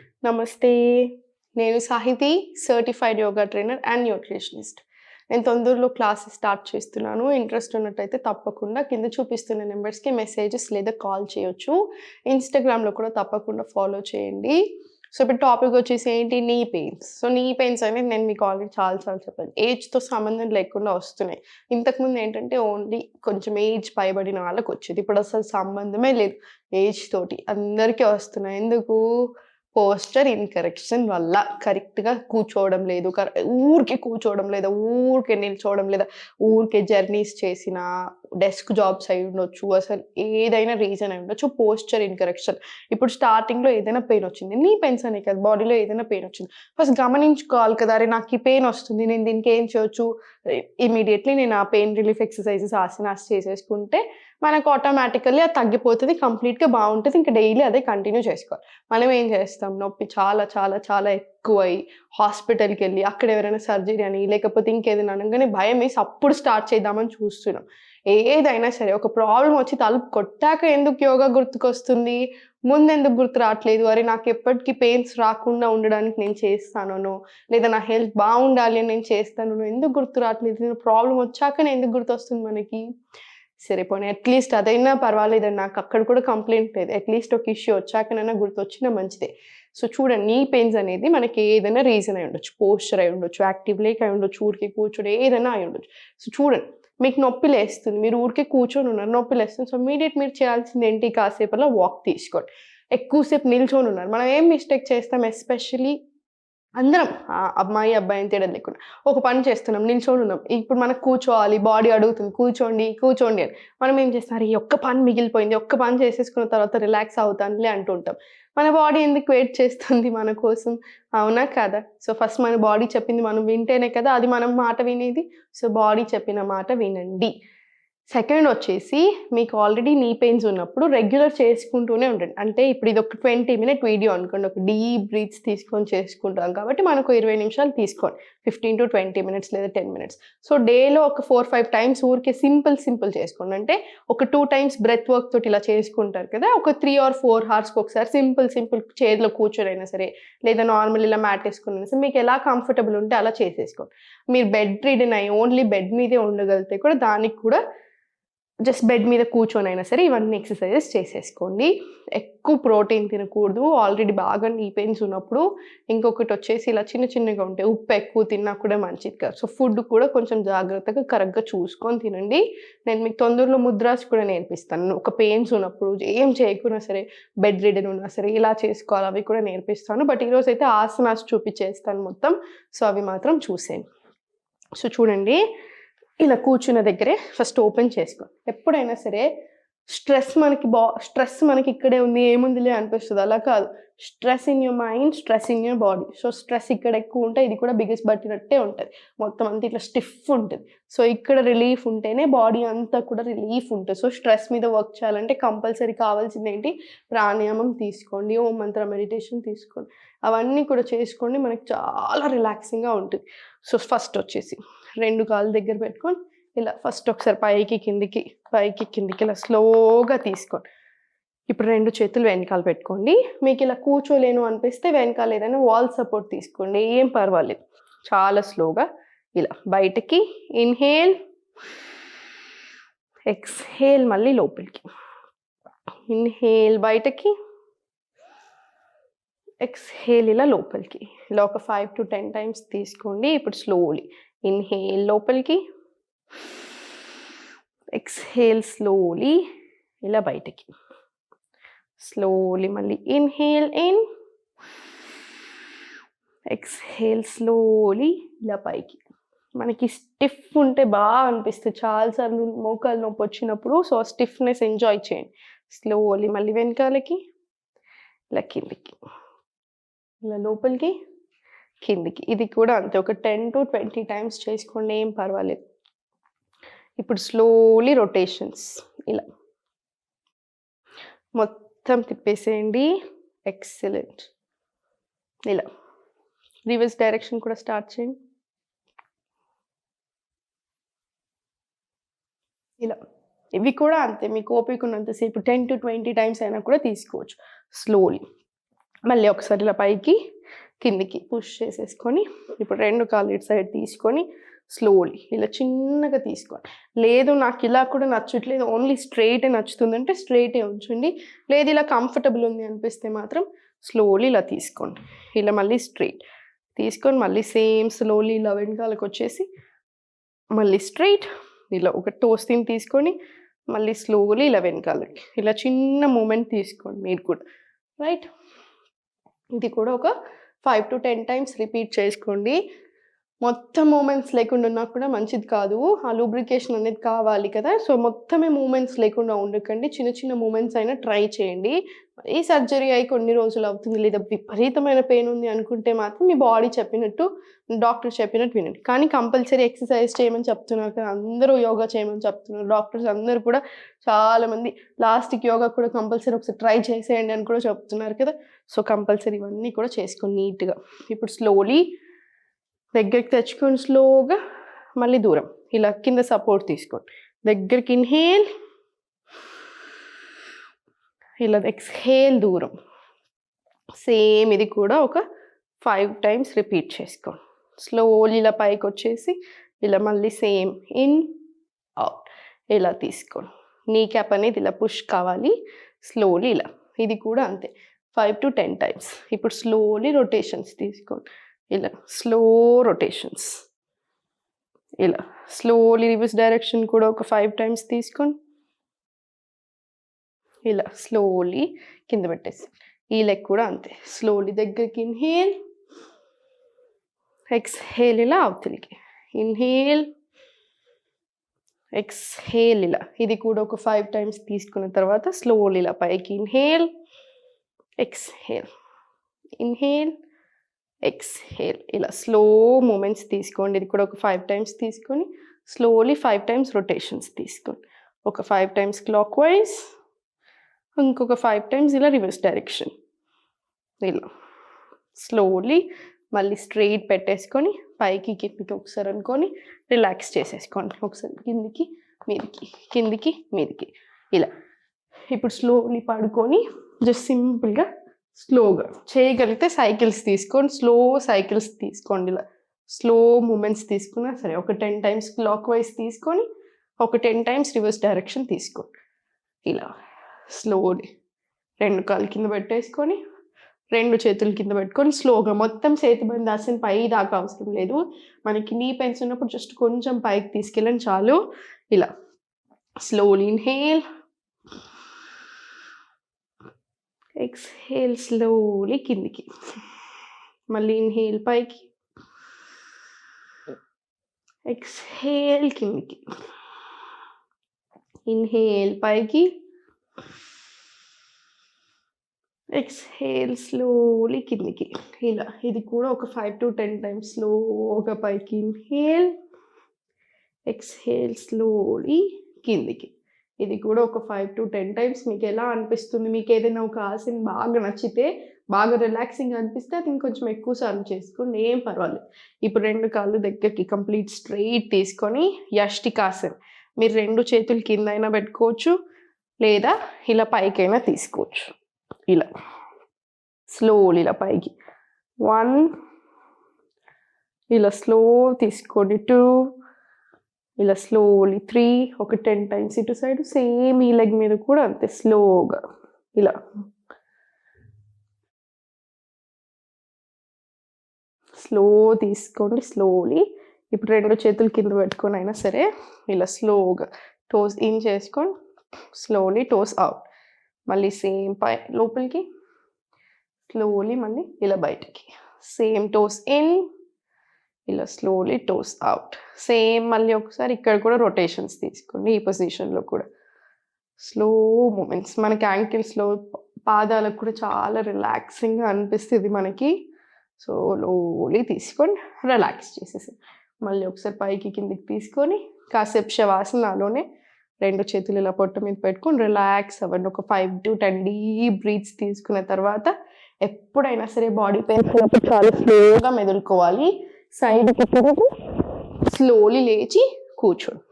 నమస్తే. నేను Sahiti certified yoga trainer and nutritionist నేను తొందరలో క్లాసెస్ స్టార్ట్ చేస్తున్నాను. ఇంట్రెస్ట్ ఉన్నట్టయితే తప్పకుండా కింద చూపిస్తున్న నెంబర్స్కి మెసేజెస్ లేదా కాల్ చేయొచ్చు. ఇన్స్టాగ్రామ్లో కూడా తప్పకుండా ఫాలో చేయండి. సో ఇప్పుడు టాపిక్ వచ్చేసి ఏంటి? నీ పెయిన్స్ సో నీ పెయిన్స్ అనేది నేను మీకు ఆల్రెడీ చాలాసార్లు చెప్పాను. ఏజ్తో సంబంధం లేకుండా వస్తున్నాయి. ఇంతకుముందు ఏంటంటే ఓన్లీ కొంచెం ఏజ్ పైబడిన వాళ్ళకి వచ్చేది. ఇప్పుడు అసలు సంబంధమే లేదు. ఏజ్ తోటి అందరికీ వస్తున్నాయి. ఎందుకు? పోస్చర్ ఇన్కరెక్షన్ వల్ల కరెక్ట్గా కూర్చోవడం లేదు. కర- ఊరికే కూర్చోవడం లేదా ఊరికే నిల్చోవడం లేదా ఊరికే జర్నీస్ చేసిన డెస్క్ జాబ్స్ అయి ఉండొచ్చు. అసలు ఏదైనా రీజన్ అయి ఉండొచ్చు. పోస్చర్ ఇన్కరెక్షన్ ఇప్పుడు స్టార్టింగ్లో ఏదైనా పెయిన్ వచ్చింది. నీ పెయిన్స్ అనే కదా బాడీలో ఏదైనా పెయిన్ వచ్చింది. ఫస్ట్ గమనించుకోవాలి కదా అరే నాకు ఈ పెయిన్ వస్తుంది నేను దీనికి ఏం చేయొచ్చు? ఇమీడియట్లీ నేను ఆ పెయిన్ రిలీఫ్ ఎక్సర్సైజెస్ ఆసనాస్ చేసేసుకుంటే మనకు ఆటోమేటికల్లీ అది తగ్గిపోతుంది కంప్లీట్గా బాగుంటుంది ఇంకా డైలీ అదే కంటిన్యూ చేసుకోవాలి. మనం ఏం చేస్తాం? నొప్పి చాలా చాలా చాలా ఎక్కువై హాస్పిటల్కి వెళ్ళి అక్కడ ఎవరైనా సర్జరీ అని లేకపోతే ఇంకేదైనా అనగానే భయం వేసి అప్పుడు స్టార్ట్ చేద్దామని చూస్తున్నాం. ఏదైనా సరే ఒక ప్రాబ్లం వచ్చి తలుపు కొట్టాక ఎందుకు యోగా గుర్తుకొస్తుంది? ముందెందుకు గుర్తు రావట్లేదు? అరే నాకు ఎప్పటికీ పెయిన్స్ రాకుండా ఉండడానికి నేను చేస్తానో లేదా నా హెల్త్ బాగుండాలి అని నేను చేస్తాను ఎందుకు గుర్తు రావట్లేదు? నేను ప్రాబ్లం వచ్చాకనే ఎందుకు గుర్తు వస్తుంది మనకి? సరే పోనీ అట్లీస్ట్ అదైనా పర్వాలేదు నాకు అక్కడ కూడా కంప్లైంట్ లేదు. అట్లీస్ట్ ఒక ఇష్యూ వచ్చాకనైనా గుర్తొచ్చినా మంచిదే. సో చూడండి నీ పెయిన్స్ అనేది మనకి ఏదైనా రీజన్ అయి ఉండొచ్చు. పోస్చర్ అయి ఉండొచ్చు యాక్టివ్ లేక్ అయి ఉండొచ్చు ఊరికి కూర్చోడు ఏదైనా అయి ఉండొచ్చు. సో చూడండి మీకు నొప్పి లేస్తుంది మీరు ఊరికే కూర్చొని ఉన్నారు నొప్పి లేస్తుంది. సో ఇమీడియట్ మీరు చేయాల్సింది ఏంటి? కాసేపట్లో వాక్ తీసుకోండి. ఎక్కువసేపు నిల్చొని ఉన్నారు. మనం ఏం మిస్టేక్ చేస్తాం? ఎస్పెషలీ అందరం ఆ అమ్మాయి అబ్బాయి అని తేడా లేకుండా ఒక పని చేస్తున్నాం నిల్చొని ఉన్నాం ఇప్పుడు మనకు కూర్చోవాలి బాడీ అడుగుతుంది కూర్చోండి కూర్చోండి అని. మనం ఏం చేస్తాం ఈ ఒక్క పని మిగిలిపోయింది ఒక్క పని చేసేసుకున్న తర్వాత రిలాక్స్ అవుతానులే అంటుంటాం. మన బాడీ ఎందుకు వెయిట్ చేస్తుంది మన కోసం? అవునా కదా? సో ఫస్ట్ మన బాడీ చెప్పింది మనం వింటేనే కదా అది మనం మాట వినేది. సో బాడీ చెప్పిన మాట వినండి. సెకండ్ వచ్చేసి మీకు ఆల్రెడీ నీ పెయిన్స్ ఉన్నప్పుడు రెగ్యులర్ చేసుకుంటూనే ఉండండి. అంటే ఇప్పుడు ఇది ఒక ట్వంటీ మినిట్ వీడియో అనుకోండి. ఒక డీప్ బ్రీత్స్ తీసుకొని చేసుకుంటాం కాబట్టి మనకు ఇరవై నిమిషాలు తీసుకోండి. ఫిఫ్టీన్ టు ట్వంటీ మినిట్స్ లేదా టెన్ మినిట్స్ సో డేలో ఒక ఫోర్ ఫైవ్ టైమ్స్ ఊరికే సింపుల్ సింపుల్ చేసుకోండి. అంటే ఒక టూ టైమ్స్ బ్రెత్ వర్క్ తోటి ఇలా చేసుకుంటారు కదా. ఒక త్రీ ఆర్ ఫోర్ హార్స్కి ఒకసారి సింపుల్ సింపుల్ చేతిలో కూర్చొనైనా సరే లేదా నార్మల్ ఇలా మ్యాట్ వేసుకున్నా సరే మీకు ఎలా కంఫర్టబుల్ ఉంటే అలా చేసేసుకోండి. మీరు బెడ్ రీడన్ అయ్యి ఓన్లీ బెడ్ మీదే ఉండగలిగితే కూడా దానికి కూడా జస్ట్ బెడ్ మీద కూర్చొని అయినా సరే ఇవన్నీ ఎక్సర్సైజెస్ చేసేసుకోండి. ఎక్కువ ప్రోటీన్ తినకూడదు. ఆల్రెడీ బాగా నీ పెయిన్స్ ఉన్నప్పుడు ఇంకొకటి వచ్చేసి ఇలా చిన్న చిన్నగా ఉంటాయి ఉప్పు ఎక్కువ తిన్నా కూడా మంచిది కాదు. సో ఫుడ్ కూడా కొంచెం జాగ్రత్తగా కరెక్ట్గా చూసుకొని తినండి. నేను మీకు తొందరలో ముద్రాస్ కూడా నేర్పిస్తాను. ఒక పెయిన్స్ ఉన్నప్పుడు ఏం చేయకున్నా సరే బెడ్ రిడన్ ఉన్నా సరే ఇలా చేసుకోవాలి అవి కూడా నేర్పిస్తాను. బట్ ఈరోజు అయితే ఆసనాస్ చూపించేస్తాను మొత్తం. సో అవి మాత్రం చూసేయండి. సో చూడండి. ఇలా కూర్చున్న దగ్గరే ఫస్ట్ ఓపెన్ చేసుకో. ఎప్పుడైనా సరే స్ట్రెస్ మనకి బా స్ట్రెస్ మనకి ఇక్కడే ఉంది ఏముందిలే అనిపిస్తుంది. అలా కాదు. Stress in your mind stress in your body so stress ఇక్కడ ఎక్కువ ఉంటే ఇది కూడా బిగ్గెస్ట్ పట్టినట్టే ఉంటుంది. మొత్తం అంతా ఇట్లా స్టిఫ్ ఉంటుంది. సో ఇక్కడ రిలీఫ్ ఉంటేనే బాడీ అంతా కూడా రిలీఫ్ ఉంటుంది. సో స్ట్రెస్ మీద వర్క్ చేయాలంటే కంపల్సరీ కావాల్సింది ఏంటి? ప్రాణాయామం తీసుకోండి ఓం మంత్ర మెడిటేషన్ తీసుకోండి. అవన్నీ కూడా చేసుకోండి మనకి చాలా రిలాక్సింగ్గా ఉంటుంది. సో ఫస్ట్ వచ్చేసి. రెండు కాళ్ళు దగ్గర పెట్టుకొని ఇలా ఫస్ట్ ఒకసారి పైకి కిందికి పైకి కిందికి ఇలా స్లోగా తీసుకోండి. ఇప్పుడు రెండు చేతులు వెనకాల పెట్టుకోండి. మీకు ఇలా కూర్చోలేను అనిపిస్తే వెనకాల ఏదైనా వాల్ సపోర్ట్ తీసుకోండి. ఏం పర్వాలేదు. చాలా స్లోగా ఇలా బయటకి ఇన్హేల్ ఎక్స్హేల్ మళ్ళీ లోపలికి. ఇన్హేల్ బయటకి ఎక్స్హేల్ ఇలా లోపలికి. ఇలా ఒక ఫైవ్ టు టెన్ టైమ్స్ తీసుకోండి. ఇప్పుడు స్లోలీ ఇన్హేల్ లోపలికి. ఎక్స్హేల్ స్లోలీ ఇలా బయటకి. స్లోలీ మళ్ళీ ఇన్హేల్ ఇన్ ఎక్స్హేల్ స్లోలీ ఇలా పైకి. మనకి స్టిఫ్ ఉంటే బాగా అనిపిస్తుంది. చాలాసార్లు మోకాలు నొప్పి వచ్చినప్పుడు సో స్టిఫ్నెస్ ఎంజాయ్ చేయండి. స్లోలీ మళ్ళీ వెనకాలకి ఇలా కిందికి. ఇలా లోపలికి. కిందికి. ఇది కూడా అంతే. ఒక టెన్ టు ట్వంటీ టైమ్స్ చేసుకోండి ఏం పర్వాలేదు. ఇప్పుడు స్లోలీ రొటేషన్స్. ఇలా. మొత్తం తిప్పేసేయండి. ఎక్సలెంట్. ఇలా. రివర్స్ డైరెక్షన్ కూడా స్టార్ట్ చేయండి. ఇలా. ఇవి కూడా అంతే. మీకు ఓపిక ఉన్నంతసేపు టెన్ టు ట్వంటీ టైమ్స్ అయినా కూడా తీసుకోవచ్చు. స్లోలీ. మళ్ళీ ఒకసారి ఇలా పైకి కిందికి పుష్ చేసేసుకొని ఇప్పుడు రెండు కాళ్ళు ఇటు సైడ్ తీసుకొని స్లోలీ ఇలా చిన్నగా తీసుకోండి లేదు నాకు ఇలా కూడా నచ్చట్లేదు. ఓన్లీ స్ట్రైటే నచ్చుతుందంటే స్ట్రైటే ఉంచండి. లేదు ఇలా కంఫర్టబుల్ ఉంది అనిపిస్తే మాత్రం స్లోలీ ఇలా తీసుకోండి. ఇలా మళ్ళీ స్ట్రైట్ తీసుకొని మళ్ళీ సేమ్ స్లోలీ ఇలా వెనకాలకు వచ్చేసి మళ్ళీ స్ట్రైట్ ఇలా ఒక టోస్టింగ్ తీసుకొని మళ్ళీ స్లోలీ ఇలా వెనకాలకి. ఇలా చిన్న మూమెంట్ తీసుకోండి మీరు కూడా. రైట్ ఇది కూడా ఒక five to ten times repeat చేసుకోండి. మొత్తం మూమెంట్స్ లేకుండా ఉన్నా కూడా మంచిది కాదు. ఆ లూబ్రికేషన్ అనేది కావాలి కదా. సో మొత్తమే మూమెంట్స్ లేకుండా ఉండకండి. చిన్న చిన్న మూమెంట్స్ అయినా ట్రై చేయండి. ఈ సర్జరీ అయి కొన్ని రోజులు అవుతుంది లేదా విపరీతమైన పెయిన్ ఉంది అనుకుంటే మాత్రం మీ బాడీ చెప్పినట్టు డాక్టర్ చెప్పినట్టు వినండి. కానీ కంపల్సరీ ఎక్సర్సైజ్ చేయమని చెప్తున్నారు కదా అందరూ యోగా చేయమని చెప్తున్నారు. డాక్టర్స్ అందరూ కూడా చాలామంది లాస్ట్కి యోగా కూడా కంపల్సరీ ఒకసారి ట్రై చేసేయండి అని కూడా చెప్తున్నారు కదా. సో కంపల్సరీ ఇవన్నీ కూడా చేసుకోండి నీట్గా ఇప్పుడు స్లోలీ దగ్గరికి తెచ్చుకొని స్లోగా మళ్ళీ దూరం. ఇలా కింద సపోర్ట్ తీసుకోండి. దగ్గరికి ఇన్హేల్. ఇలా ఎక్స్హేల్ దూరం. సేమ్ ఇది కూడా ఒక ఫైవ్ టైమ్స్ రిపీట్ చేసుకోండి. స్లోలీ ఇలా పైకి వచ్చేసి ఇలా మళ్ళీ సేమ్ ఇన్ అవుట్ ఇలా తీసుకోండి. నీ క్యాప్ అనేది ఇలా పుష్ కావాలి. స్లోలీ ఇలా. ఇది కూడా అంతే. Five to ten times. ఇప్పుడు స్లోలీ రొటేషన్స్ తీసుకోండి. ఇలా స్లో రొటేషన్స్ ఇలా స్లోలీ రివర్స్ డైరెక్షన్ కూడా ఒక ఫైవ్ టైమ్స్ తీసుకోండి ఇలా స్లోలీ కింద పెట్టేసి ఈ లెగ్ కూడా అంతే. స్లోలీ దగ్గరికి ఇన్హేల్ ఎక్స్హేల్ ఇలా అవతలికి. ఇన్హేల్ ఎక్స్హేల్ ఇలా. ఇది కూడా ఒక ఫైవ్ టైమ్స్ తీసుకున్న తర్వాత స్లోలీ ఇలా పైకి ఇన్హేల్ ఎక్స్హేల్ ఇన్హేల్ ఎక్స్హేల్ ఇలా స్లో మూమెంట్స్ తీసుకోండి. ఇది కూడా ఒక ఫైవ్ టైమ్స్ తీసుకొని స్లోలీ ఫైవ్ టైమ్స్ రొటేషన్స్ తీసుకోండి. ఒక ఫైవ్ టైమ్స్ క్లాక్ వైజ్ ఇంకొక ఫైవ్ టైమ్స్ ఇలా రివర్స్ డైరెక్షన్ ఇలా. స్లోలీ మళ్ళీ స్ట్రెయిట్ పెట్టేసుకొని పైకి కిందికి ఒకసారి అనుకొని రిలాక్స్ చేసేసుకోండి. ఒకసారి కిందికి మీదికి కిందికి మీదికి. ఇలా. ఇప్పుడు స్లోలీ పడుకొని జస్ట్ సింపుల్గా స్లోగా చేయగలిగితే సైకిల్స్ తీసుకోండి. స్లో సైకిల్స్ తీసుకోండి. ఇలా స్లో మూమెంట్స్ తీసుకున్నా సరే ఒక టెన్ టైమ్స్ క్లాక్ వైజ్ తీసుకొని ఒక టెన్ టైమ్స్ రివర్స్ డైరెక్షన్ తీసుకోండి. ఇలా స్లోని రెండు కాళ్ళు కింద పెట్టేసుకొని రెండు చేతులు కింద పెట్టుకొని స్లోగా మొత్తం చేతి బంద్ ఆసన పై దాకా అవసరం లేదు. మనకి నీ పెన్స్ ఉన్నప్పుడు జస్ట్ కొంచెం పైకి తీసుకెళ్ళండి చాలు. ఇలా స్లోలీ ఇన్హేల్. ఎక్స్హేల్ స్లోలీ కిందికి. మళ్ళీ ఇన్హేల్ పైకి. ఎక్స్హేల్ కిందికి. ఇన్హేల్ పైకి. ఎక్స్హేల్ స్లోలీ కిందికి. ఇలా ఇది కూడా ఒక ఫైవ్ టు టెన్ టైమ్స్ స్లోగా పైకి ఇన్హేల్ ఎక్స్హేల్ స్లోలీ కిందికి. ఇది కూడా ఒక ఫైవ్ టు టెన్ టైమ్స్ మీకు ఎలా అనిపిస్తుంది? మీకు ఏదైనా ఒక ఆసన్ బాగా నచ్చితే బాగా రిలాక్సింగ్ అనిపిస్తే అది ఇంకొంచెం ఎక్కువ సార్లు చేసుకోండి. ఏం పర్వాలేదు. ఇప్పుడు రెండు కాళ్ళు దగ్గరికి కంప్లీట్ స్ట్రైట్ తీసుకొని యష్టికాసన్ మీరు రెండు చేతులు కింద అయినా పెట్టుకోవచ్చు లేదా ఇలా పైకైనా తీసుకోవచ్చు. ఇలా. స్లోలీ ఇలా పైకి. వన్ ఇలా స్లో తీసుకోండి. టూ ఇలా స్లోలీ త్రీ ఒక టెన్ టైమ్స్ ఇటు సైడ్ సేమ్ ఈ లెగ్ మీద కూడా అంతే స్లోగా ఇలా. స్లో తీసుకోండి స్లోలీ ఇప్పుడు రెండు చేతులు కింద పెట్టుకొని అయినా సరే ఇలా స్లోగా టోస్ ఇన్ చేసుకొని స్లోలీ టోస్ అవుట్ మళ్ళీ సేమ్ పై లోపలికి. స్లోలీ మళ్ళీ ఇలా బయటికి. సేమ్ టోస్ ఇన్ ఇలా స్లోలీ టోస్ అవుట్ సేమ్ మళ్ళీ ఒకసారి ఇక్కడ కూడా రొటేషన్స్ తీసుకోండి ఈ పొజిషన్లో కూడా. స్లో మూమెంట్స్ మనకి యాంకిల్స్లో పాదాలకు కూడా చాలా రిలాక్సింగ్గా అనిపిస్తుంది మనకి. సో లోలీ తీసుకొని రిలాక్స్ చేసేసి మళ్ళీ ఒకసారి పైకి కిందికి తీసుకొని కాసేపు శవాసనలోనే రెండు చేతులు ఇలా పొట్ట మీద పెట్టుకొని రిలాక్స్ అవ్వండి. ఒక five to ten deep breaths తీసుకున్న తర్వాత ఎప్పుడైనా సరే బాడీ పెయిన్ చాలా స్లోగా మెదులుకోవాలి. సైడ్కి తిరిగి స్లోలీ లేచి కూర్చోండి.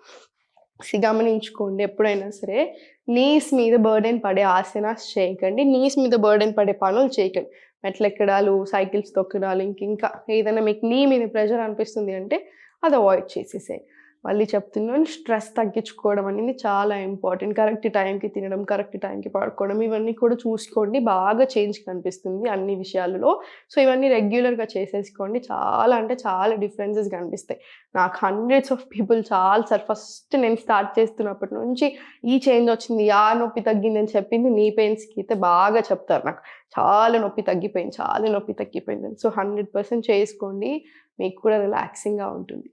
గమనించుకోండి ఎప్పుడైనా సరే నీస్ మీద బర్డెన్ పడే ఆసనాస్ చేయకండి. నీస్ మీద బర్డెన్ పడే పనులు చేయకండి. మెట్లు ఎక్కడాలు సైకిల్స్ తొక్కడాలు ఇంక ఇంకా ఏదైనా మీకు నీ మీద ప్రెషర్ అనిపిస్తుంది అంటే అది అవాయిడ్ చేసేసాయి మళ్ళీ చెప్తున్నాను స్ట్రెస్ తగ్గించుకోవడం అనేది చాలా ఇంపార్టెంట్. కరెక్ట్ టైంకి తినడం కరెక్ట్ టైంకి పడుకోవడం ఇవన్నీ కూడా చూసుకోండి. బాగా చేంజ్ కనిపిస్తుంది అన్ని విషయాలలో. సో ఇవన్నీ రెగ్యులర్గా చేసేసుకోండి. చాలా అంటే చాలా డిఫరెన్సెస్ కనిపిస్తాయి. నాకు హండ్రెడ్స్ ఆఫ్ పీపుల్ చాలా సార్. ఫస్ట్ నేను స్టార్ట్ చేస్తున్నప్పటి నుంచి ఈ చేంజ్ వచ్చింది ఆ నొప్పి తగ్గింది అని చెప్పింది నీ పెయిన్స్కి అయితే బాగా చెప్తారు నాకు. చాలా నొప్పి తగ్గిపోయింది చాలా నొప్పి తగ్గిపోయింది. సో హండ్రెడ్ పర్సెంట్ చేసుకోండి. మీకు కూడా రిలాక్సింగ్గా ఉంటుంది.